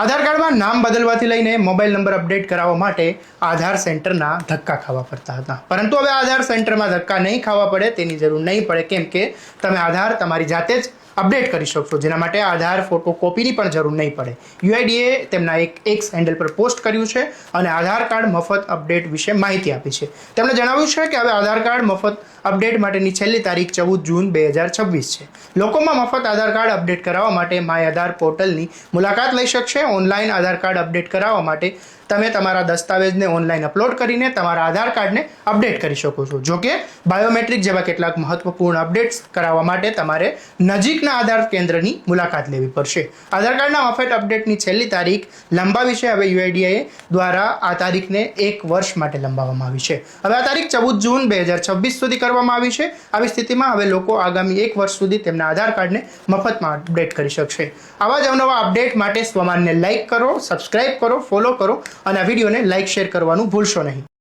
આધાર કાર્ડમાં નામ બદલવાથી લઈને મોબાઈલ નંબર અપડેટ કરાવવા માટે આધાર સેન્ટરના ધક્કા ખાવા પડતા હતા. પરંતુ હવે આધાર સેન્ટરમાં ધક્કા નહીં ખાવા પડે, તેની જરૂર નહીં પડે. કેમ કે તમે આધાર તમારી જાતે જ અપડેટ કરી શકશો. જેના માટે આધાર, ફોટોકોપીની પણ જરૂર નહીં પડે. યુઆઈડીએ તેમના એક એક્સ હેન્ડલ પર પોસ્ટ કર્યું છે અને આધાર કાર્ડ મફત અપડેટ વિશે માહિતી આપી છે. તેમણે જણાવ્યું છે કે હવે આધાર કાર્ડ મફત અપડેટ માટેની છેલ્લી તારીખ ચૌદ જૂન બે હજાર છવ્વીસ છે. લોકોમાં મફત આધાર કાર્ડ અપડેટ કરાવવા માટે માય આધાર પોર્ટલની મુલાકાત લઈ શકશે. ઓનલાઈન આધાર કાર્ડ અપડેટ કરાવવા માટે તમે તમારા દસ્તાવેજને ઓનલાઈન અપલોડ કરીને તમારા આધાર કાર્ડને અપડેટ કરી શકો છો. જો કે બાયોમેટ્રિક જેવા કેટલાક મહત્વપૂર્ણ અપડેટ્સ કરાવવા માટે તમારે નજીકના આધાર કેન્દ્રની મુલાકાત લેવી પડશે. આધાર કાર્ડના મફત અપડેટની છેલ્લી તારીખ લંબાવી છે હવે યુઆઈડીઆઈ દ્વારા આ તારીખને એક વર્ષ માટે લંબાવવામાં આવી છે. હવે આ તારીખ ચૌદ જૂન બે હજાર છવ્વીસ સુધી કરવામાં આવી છે. આવી સ્થિતિમાં હવે લોકો આગામી એક વર્ષ સુધી તેમના આધાર કાર્ડને મફતમાં અપડેટ કરી શકશે. આવા જ અવનવા અપડેટ માટે સ્વમાનને લાઇક કરો સબસ્ક્રાઇબ કરો ફોલો કરો. અને આ વિડીયોને લાઇક શેર કરવાનું ભૂલશો નહીં.